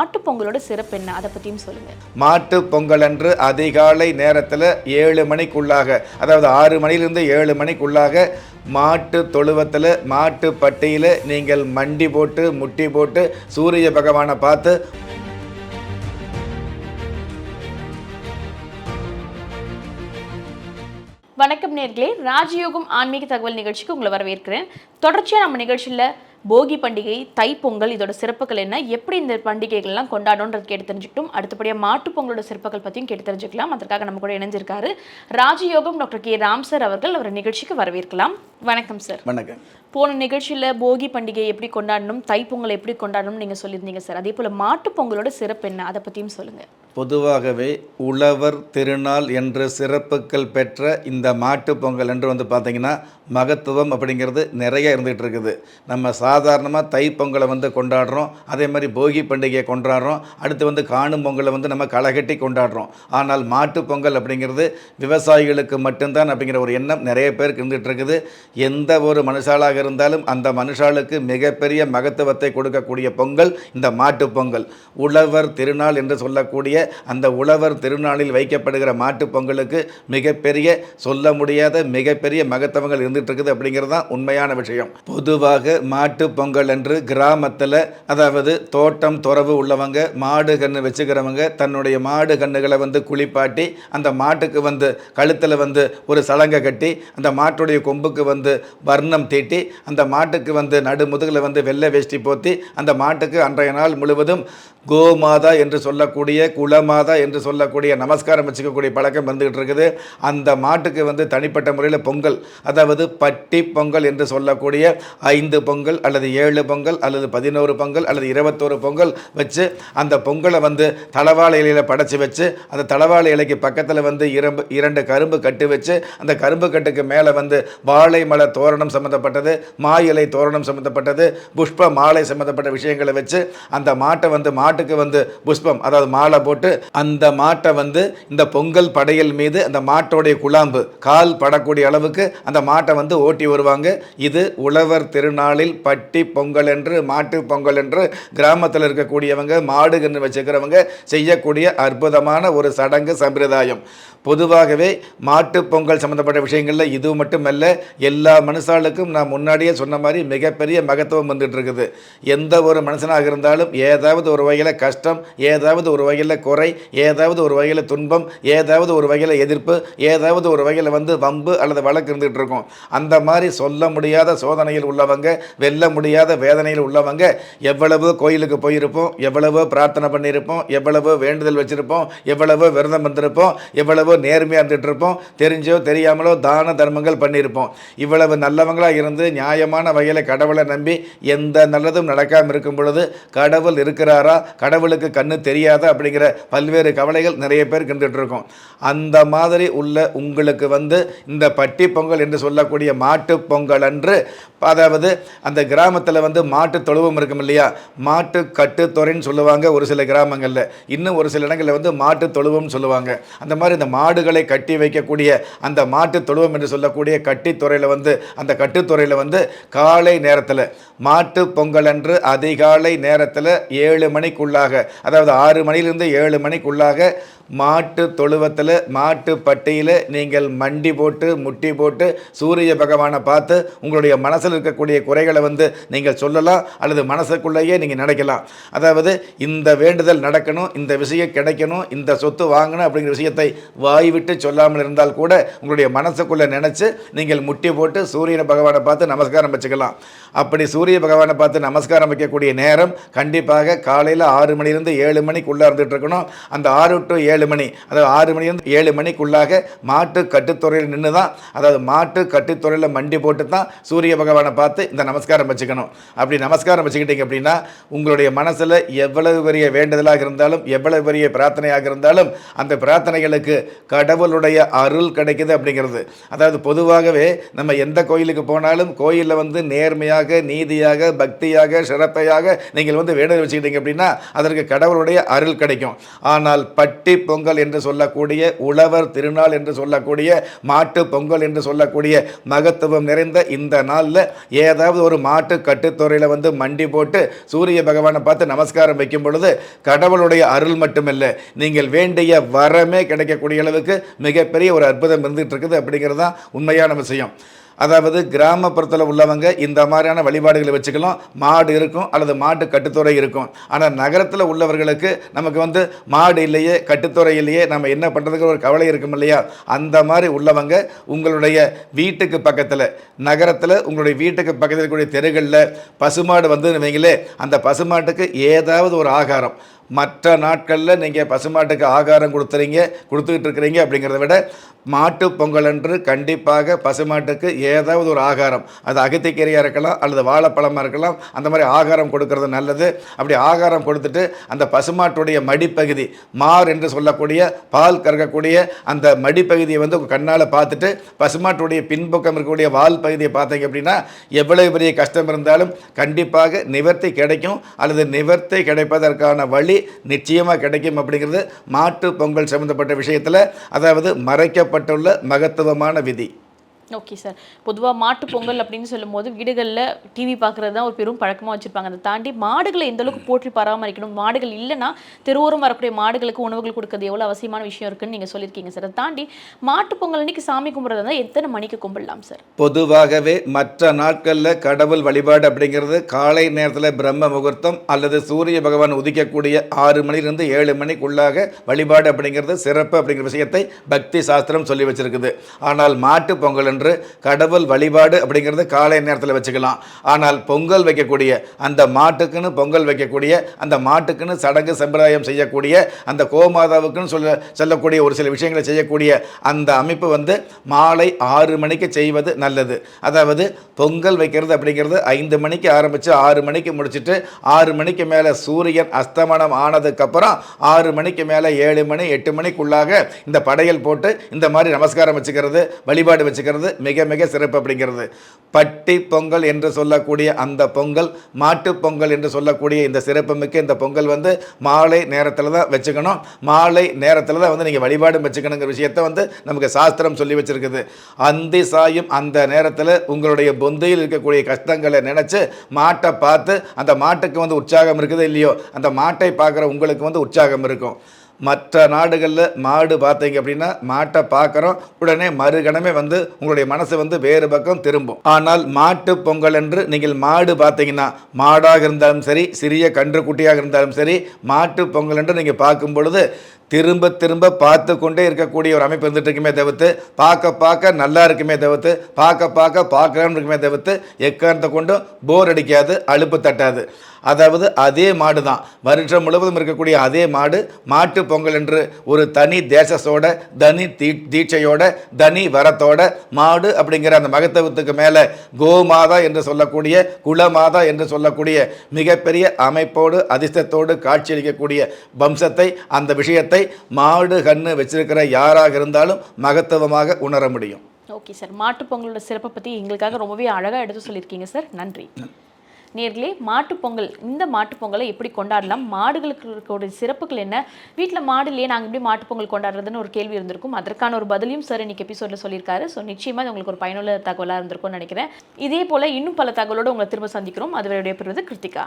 மாட்டு பொங்கலோட சிறப்பு என்ன? அதை பத்தியும் சொல்லுங்க. மாட்டு பொங்கல் அன்று அதிகாலை நேரத்தில் ஏழு மணிக்குள்ளாக அதாவது ஆறு மணிலிருந்து ஏழு மணிக்குள்ளாக மாட்டு தொழுவத்தில் மாட்டு பட்டியில் நீங்கள் மண்டி போட்டு முட்டி போட்டு சூரிய பகவானை பார்த்து வணக்கம் நேர்களே ராஜயோகம் ஆன்மீக தகவல் நிகழ்ச்சிக்கு உங்களை வரவேற்கிறேன். தொடர்ச்சியாக நம்ம நிகழ்ச்சியில் போகி பண்டிகை தைப்பொங்கல் இதோட சிறப்புகள் என்ன? எப்படி இந்த பண்டிகைகள்லாம் கொண்டாடணுன்றது கேட்டு தெரிஞ்சுக்கிட்டோம். அடுத்தபடியாக மாட்டுப் பொங்கலோட சிறப்புகள் பற்றியும் கேட்டு தெரிஞ்சுக்கலாம். அதற்காக நம்ம கூட இணைஞ்சிருக்காரு ராஜயோகம் டாக்டர் கே. ராம் சார் அவர்கள். அவர் நிகழ்ச்சிக்கு வரவேற்கலாம். வணக்கம் சார். வணக்கம். போன நிகழ்ச்சியில் போகி பண்டிகை எப்படி கொண்டாடணும் தைப்பொங்கல் எப்படி கொண்டாடணும் நீங்கள் சொல்லியிருந்தீங்க சார். அதே போல் மாட்டுப் பொங்கலோட சிறப்பு என்ன? அதை பற்றியும் சொல்லுங்கள் பொதுவாகவே உழவர் திருநாள் என்ற சிறப்புகள் பெற்ற இந்த மாட்டுப் பொங்கல் என்று வந்து பார்த்திங்கன்னா மகத்துவம் அப்படிங்கிறது நிறைய இருந்துகிட்டு இருக்குது. நம்ம சாதாரணமாக தைப்பொங்கலை வந்து கொண்டாடுறோம் அதே மாதிரி போகி பண்டிகையை கொண்டாடுறோம் அடுத்து வந்து காணும் பொங்கலை வந்து நம்ம களைகட்டி கொண்டாடுறோம். ஆனால் மாட்டு பொங்கல் அப்படிங்கிறது விவசாயிகளுக்கு மட்டும்தான் அப்படிங்கிற ஒரு எண்ணம் நிறைய பேருக்கு இருந்துகிட்டு இருக்குது. எந்த ஒரு மனுஷாலாக இருந்தாலும் அந்த மனுஷாளுக்கு மிகப்பெரிய மகத்துவத்தை கொடுக்கக்கூடிய பொங்கல் இந்த மாட்டுப் பொங்கல். உழவர் திருநாள் என்று சொல்லக்கூடிய அந்த உழவர் திருநாளில் வைக்கப்படுகிற மாட்டுப் பொங்கலுக்கு மிகப்பெரிய சொல்ல முடியாத மிகப்பெரிய மகத்துவங்கள் இருந்துட்டு இருக்குது அப்படிங்கிறது தான் உண்மையான விஷயம். பொதுவாக மாட்டு பொங்கல் என்று கிராமத்தில் அதாவது தோட்டம் துறவு உள்ளவங்க மாடு கன்று வச்சுக்கிறவங்க தன்னுடைய மாடு கன்றுகளை வந்து குளிப்பாட்டி அந்த மாட்டுக்கு வந்து கழுத்தில் வந்து ஒரு சலங்கை கட்டி அந்த மாட்டுடைய கொம்புக்கு வந்து வர்ணம் தீட்டி அந்த மாட்டுக்கு வந்து நடு முதுகில் வந்து வெள்ளை வேஷ்டி போத்தி அந்த மாட்டுக்கு அன்றைய நாள் முழுவதும் கோமாதா என்று சொல்லக்கூடிய குலமாதா என்று சொல்லக்கூடிய நமஸ்காரம் வச்சுக்கக்கூடிய பழக்கம் வந்துக்கிட்டு இருக்குது. அந்த மாட்டுக்கு வந்து தனிப்பட்ட முறையில் பொங்கல் அதாவது பட்டி பொங்கல் என்று சொல்லக்கூடிய ஐந்து பொங்கல் அல்லது ஏழு பொங்கல் அல்லது பதினோரு பொங்கல் அல்லது இருபத்தோரு பொங்கல் வச்சு அந்த பொங்கலை வந்து தளவாழை இலையில் படைச்சி வச்சு அந்த தளவாள இலைக்கு பக்கத்தில் வந்து இரம்பு இரண்டு கரும்பு கட்டு வச்சு அந்த கரும்பு கட்டுக்கு மேலே வந்து வாழை மலை தோரணம் சம்மந்தப்பட்டது மா இலை தோரணம் சம்மந்தப்பட்டது புஷ்ப மாலை சம்மந்தப்பட்ட விஷயங்களை வச்சு அந்த மாட்டை வந்து மா மாட்டுக்கு வந்து புஷ்பம் அதாவது மாலை போட்டு அந்த மாட்டை வந்து இந்த பொங்கல் படையல் மீது அந்த மாட்டோடைய குழாம்பு கால் படக்கூடிய அளவுக்கு அந்த மாட்டை வந்து ஓட்டி வருவாங்க. இது உழவர் திருநாளில் பட்டி பொங்கல் என்று மாட்டு பொங்கல் என்று கிராமத்தில் இருக்கக்கூடியவங்க மாடு வச்சுக்கிறவங்க செய்யக்கூடிய அற்புதமான ஒரு சடங்கு சம்பிரதாயம். பொதுவாகவே மாட்டுப் பொங்கல் சம்மந்தப்பட்ட விஷயங்களில் இது மட்டுமல்ல எல்லா மனுஷாளுக்கும் நான் முன்னாடியே சொன்ன மாதிரி மிகப்பெரிய மகத்துவம் வந்துட்டு இருக்குது எந்த ஒரு மனுஷனாக இருந்தாலும் ஏதாவது ஒரு வகையில் கஷ்டம் ஏதாவது ஒரு வகையில் குறை ஏதாவது ஒரு வகையில் துன்பம் ஏதாவது ஒரு வகையில் எதிர்ப்பு ஏதாவது ஒரு வகையில் வந்து வம்பு அல்லது வழக்கு இருந்துகிட்டு இருக்கும் அந்த மாதிரி சொல்ல முடியாத சோதனையில் உள்ளவங்க வெல்ல முடியாத வேதனையில் உள்ளவங்க எவ்வளவு கோயிலுக்கு போயிருப்போம் எவ்வளவோ பிரார்த்தனை பண்ணியிருப்போம் எவ்வளவோ வேண்டுதல் வச்சுருப்போம் எவ்வளவோ விரதம் வந்திருப்போம் எவ்வளவோ நேர்மையாக இருந்துட்டு இருப்போம் தெரிஞ்சோ தெரியாமலோ தான தர்மங்கள் பண்ணியிருப்போம். இவ்வளவு நல்லவங்களாக இருந்து நியாயமான வகையில் கடவுளை நம்பி எந்த நல்லதும் நடக்காமல் இருக்கும் பொழுது கடவுள் இருக்கிறாரா? கடவுளுக்கு கண்ணு தெரியாதா? அப்படிங்கிற பல்வேறு கவலைகள் நிறைய பேர் இருந்துகிட்ருக்கோம் அந்த மாதிரி உள்ள உங்களுக்கு வந்து இந்த பட்டி பொங்கல் என்று சொல்லக்கூடிய மாட்டு பொங்கல் அன்று அதாவது அந்த கிராமத்தில் வந்து மாட்டு தொழுவம் இருக்கும் இல்லையா? மாட்டு கட்டுத்துறைன்னு சொல்லுவாங்க ஒரு சில கிராமங்களில். இன்னும் ஒரு சில இடங்களில் வந்து மாட்டு தொழுவம்னு சொல்லுவாங்க. அந்த மாதிரி இந்த மாடுகளை கட்டி வைக்கக்கூடிய அந்த மாட்டு தொழுவம் என்று சொல்லக்கூடிய கட்டித்துறையில் வந்து அந்த கட்டுத்துறையில் வந்து காலை நேரத்தில் மாட்டு பொங்கல் அன்று அதிகாலை நேரத்தில் ஏழு மணிக்குள்ளாக அதாவது ஆறு மணிலிருந்து ஏழு மணிக்குள்ளாக மாட்டு தொழுவத்தில் மாட்டு பட்டியில் நீங்கள் மண்டி போட்டு முட்டி போட்டு சூரிய பகவானை பார்த்து உங்களுடைய மனசில் இருக்கக்கூடிய குறைகளை வந்து நீங்கள் சொல்லலாம் அல்லது மனசுக்குள்ளேயே நீங்கள் நினைக்கலாம். அதாவது இந்த வேண்டுதல் நடக்கணும் இந்த விஷயம் கிடைக்கணும் இந்த சொத்து வாங்கணும் அப்படிங்கிற விஷயத்தை வாய் விட்டு சொல்லாமல் இருந்தால் கூட உங்களுடைய மனசுக்குள்ளே நினச்சி நீங்கள் முட்டி போட்டு சூரியனை பகவானை பார்த்து நமஸ்காரம் வச்சுக்கலாம். அப்படி சூரிய சூரிய பகவானை பார்த்து நமஸ்காரம் வைக்கக்கூடிய நேரம் கண்டிப்பாக காலையில் ஆறு மணிலேருந்து ஏழு மணிக்குள்ளே இருந்துகிட்ருக்கணும் அந்த ஆறு டு ஏழு மணி அதாவது ஆறு மணிலேருந்து ஏழு மணிக்குள்ளாக மாட்டு கட்டுத்துறையில் நின்று தான் அதாவது மாட்டு கட்டுத்துறையில் மண்டி போட்டு தான் சூரிய பகவானை பார்த்து இந்த நமஸ்காரம் வச்சுக்கணும். அப்படி நமஸ்காரம் வச்சுக்கிட்டீங்க அப்படின்னா உங்களுடைய மனசில் எவ்வளவு பெரிய வேண்டுதலாக இருந்தாலும் எவ்வளவு பெரிய பிரார்த்தனையாக இருந்தாலும் அந்த பிரார்த்தனைகளுக்கு கடவுளுடைய அருள் கிடைக்குது அப்படிங்கிறது. அதாவது பொதுவாகவே நம்ம எந்த கோயிலுக்கு போனாலும் கோயிலில் வந்து நேர்மையாக நீதியாக பக்தியாக சிரத்தையாக நீங்கள் வந்து வேண்டுதல் வச்சுக்கிட்டீங்க அப்படின்னா அதற்கு கடவுளுடைய அருள் கிடைக்கும். ஆனால் பட்டி பொங்கல் என்று சொல்லக்கூடிய உழவர் திருநாள் என்று சொல்லக்கூடிய மாட்டு பொங்கல் என்று சொல்லக்கூடிய மகத்துவம் நிறைந்த இந்த நாளில் ஏதாவது ஒரு மாட்டு கட்டுத்துறையில் வந்து மண்டி போட்டு சூரிய பகவானை பார்த்து நமஸ்காரம் வைக்கும் பொழுது கடவுளுடைய அருள் மட்டுமல்ல நீங்கள் வேண்டிய வரமே கிடைக்கக்கூடிய அளவுக்கு மிகப்பெரிய ஒரு அற்புதம் இருந்துகிட்டு இருக்குது அப்படிங்கிறது தான் உண்மையான விஷயம். அதாவது கிராமப்புறத்தில் உள்ளவங்க இந்த மாதிரியான வழிபாடுகளை வச்சுக்கலாம். மாடு இருக்கும் அல்லது மாட்டு கட்டுத்துறை இருக்கும். ஆனால் நகரத்தில் உள்ளவர்களுக்கு நமக்கு வந்து மாடு இல்லையே கட்டுத்துறை இல்லையே நம்ம என்ன பண்ணுறதுக்கு ஒரு கவலை இருக்கும் இல்லையா? அந்த மாதிரி உள்ளவங்க உங்களுடைய வீட்டுக்கு பக்கத்தில் நகரத்தில் உங்களுடைய வீட்டுக்கு பக்கத்தில் இருக்கக்கூடிய தெருகளில் பசுமாடு வந்து வைங்களே அந்த பசுமாட்டுக்கு ஏதாவது ஒரு ஆகாரம் மற்ற நாட்களில் நீங்கள் பசுமாட்டுக்கு ஆகாரம் கொடுத்துறீங்க கொடுத்துக்கிட்டு இருக்கிறீங்க அப்படிங்கிறத விட மாட்டு பொங்கல் அன்று கண்டிப்பாக பசுமாட்டுக்கு ஏதாவது ஒரு ஆகாரம். அது அகத்திக்கீரையாக இருக்கலாம் அல்லது வாழைப்பழமாக இருக்கலாம் அந்த மாதிரி ஆகாரம் கொடுக்கறது நல்லது. அப்படி ஆகாரம் கொடுத்துட்டு அந்த பசுமாட்டுடைய மடிப்பகுதி மார் என்று சொல்லக்கூடிய பால் கறக்கக்கூடிய அந்த மடிப்பகுதியை வந்து உங்கள் கண்ணால் பார்த்துட்டு பசுமாட்டுடைய பின்பக்கம் இருக்கக்கூடிய வால் பகுதியை பார்த்தீங்க அப்படின்னா எவ்வளவு பெரிய கஷ்டம் இருந்தாலும் கண்டிப்பாக நிவர்த்தி கிடைக்கும். அல்லது நிவர்த்தி கிடைப்பதற்கான வழி நிச்சயமாக கிடைக்கும் அப்படிங்கிறது மாட்டு பொங்கல் சம்மந்தப்பட்ட விஷயத்தில் அதாவது மறைக்கப்பட்டுள்ள மகத்துவமான விதி. ஓகே சார் பொதுவாக மாட்டு பொங்கல் அப்படின்னு சொல்லும்போது வீடுகளில் டிவி பார்க்குறது தான் ஒரு பெரும் பழக்கமாக வச்சுருப்பாங்க. அதை தாண்டி மாடுகளை எந்த அளவுக்கு போற்றி பராமரிக்கணும் மாடுகள் இல்லைன்னா தெருவோரம் வரக்கூடிய மாடுகளுக்கு உணவுகள் கொடுக்கறது எவ்வளோ அவசியமான விஷயம் இருக்குன்னு நீங்கள் சொல்லியிருக்கீங்க சார் அதை தாண்டி மாட்டு பொங்கல் அன்னைக்கு சாமி கும்பிட்றதா இருந்தால் எத்தனை மணிக்கு கும்பிடலாம் சார் பொதுவாகவே மற்ற நாட்களில் கடவுள் வழிபாடு அப்படிங்கிறது காலை நேரத்தில் பிரம்ம முகூர்த்தம் அல்லது சூரிய பகவான் உதிக்கக்கூடிய ஆறு மணிலிருந்து ஏழு மணிக்குள்ளாக வழிபாடு அப்படிங்கிறது சிறப்பு அப்படிங்கிற விஷயத்தை பக்தி சாஸ்திரம் சொல்லி வச்சிருக்குது. ஆனால் மாட்டு பொங்கல் அன்று கடவுள் வழிபாடு அப்படிங்கிறது காலை நேரத்தில் வச்சுக்கலாம். ஆனால் பொங்கல் வைக்கக்கூடிய அந்த மாட்டுக்குன்னு பொங்கல் வைக்கக்கூடிய அந்த மாட்டுக்குன்னு சடங்கு சம்பிரதாயம் செய்யக்கூடிய அந்த கோமாதாவுக்குன்னு சொல்ல சொல்லக்கூடிய ஒரு சில விஷயங்களை செய்யக்கூடிய அந்த அமைப்பு வந்து மாலை ஆறு மணிக்கு செய்வது நல்லது. அதாவது பொங்கல் வைக்கிறது அப்படிங்கிறது ஐந்து மணிக்கு ஆரம்பித்து ஆறு மணிக்கு முடிச்சுட்டு ஆறு மணிக்கு மேலே சூரியன் அஸ்தமனம் ஆனதுக்கப்புறம் ஆறு மணிக்கு மேலே ஏழு மணி எட்டு மணிக்குள்ளாக இந்த படையல் போட்டு இந்த மாதிரி நமஸ்காரம் வச்சுக்கிறது வழிபாடு வச்சுக்கிறது மிக மிக சிறப்பு அப்படிங்கிறது. பட்டி பொங்கல் என்று சொல்லக்கூடிய அந்த பொங்கல் மாட்டு பொங்கல் என்று சொல்லக்கூடிய இந்த சிறப்புமிக்க இந்த பொங்கல் வந்து மாலை நேரத்தில் தான் வச்சுக்கணும். மாலை நேரத்தில் தான் வந்து நீங்கள் வழிபாடும் வச்சுக்கணுங்கிற விஷயத்தை வந்து நமக்கு சாஸ்திரம் சொல்லி வச்சுருக்குது. அந்தி சாயும் அந்த நேரத்தில் உங்களுடைய பொந்தையில் இருக்கக்கூடிய கஷ்டங்களை நினச்சி மாட்டை பார்த்து அந்த மாட்டுக்கு வந்து உற்சாகம் இருக்குது இல்லையோ அந்த மாட்டை பார்க்குற உங்களுக்கு வந்து உற்சாகம் இருக்கும். மற்ற நாடுகளில் மாடு பார்த்தீங்க அப்படின்னா மாட்டை பார்க்குறோம். உடனே மறுகணமே வந்து உங்களுடைய மனசு வந்து வேறு பக்கம் திரும்பும். ஆனால் மாட்டு பொங்கல் என்று நீங்கள் மாடு பார்த்தீங்கன்னா மாடாக இருந்தாலும் சரி சிறிய கன்று குட்டியாக இருந்தாலும் சரி மாட்டு பொங்கல் என்று நீங்கள் பார்க்கும் பொழுது திரும்ப திரும்ப பார்த்து கொண்டே இருக்கக்கூடிய ஒரு அமைப்பு இருந்துட்டு இருக்குமே தவிர்த்து பார்க்க பார்க்க நல்லா இருக்குமே தவிர்த்து பார்க்க பார்க்க பார்க்கலாம்னு இருக்குமே தவிர்த்து எக்காரணத்தை கொண்டும் போர் அடிக்காது அலுப்பு தட்டாது. அதாவது அதே மாடு தான். வருஷம் முழுவதும் இருக்கக்கூடிய அதே மாடு மாட்டு பொங்கல் என்று ஒரு தனி தேசத்தோட தனி தீ தீட்சையோட தனி வரத்தோட மாடு அப்படிங்கிற அந்த மகத்துவத்துக்கு மேலே கோமாதா என்று சொல்லக்கூடிய குலமாதா என்று சொல்லக்கூடிய மிகப்பெரிய அமைப்போடு அதிர்ஷ்டத்தோடு காட்சியளிக்கக்கூடிய வம்சத்தை அந்த விஷயத்தை மாடு கண்ணு வச்சிருக்கிற யாராக இருந்தாலும் மகத்துவமாக உணர முடியும். Okay sir. மாட்டு பொங்கலோட சிறப்பை பற்றி எங்களுக்காக ரொம்பவே அழகாக எடுத்து சொல்லியிருக்கீங்க சார். நன்றி. நேர்களே மாட்டுப் பொங்கல் இந்த மாட்டுப்பொங்கலை எப்படி கொண்டாடலாம்? மாடுகளுக்கு இருக்கக்கூடிய சிறப்புகள் என்ன? வீட்டில் மாடு இல்லையே நாங்கள் எப்படி மாட்டுப்பொங்கல் கொண்டாடுறதுன்னு ஒரு கேள்வி இருந்திருக்கும். அதற்கான ஒரு பதிலையும் சார் இன்னைக்கு எபிசோடில் சொல்லியிருக்காரு. ஸோ நிச்சயமாக இது உங்களுக்கு ஒரு பயனுள்ள தகவலாக இருந்திருக்கும்னு நினைக்கிறேன். இதே போல் இன்னும் பல தகவலோடு உங்களை திரும்ப சந்திக்கிறோம். அது பெறுவது கிருத்திகா.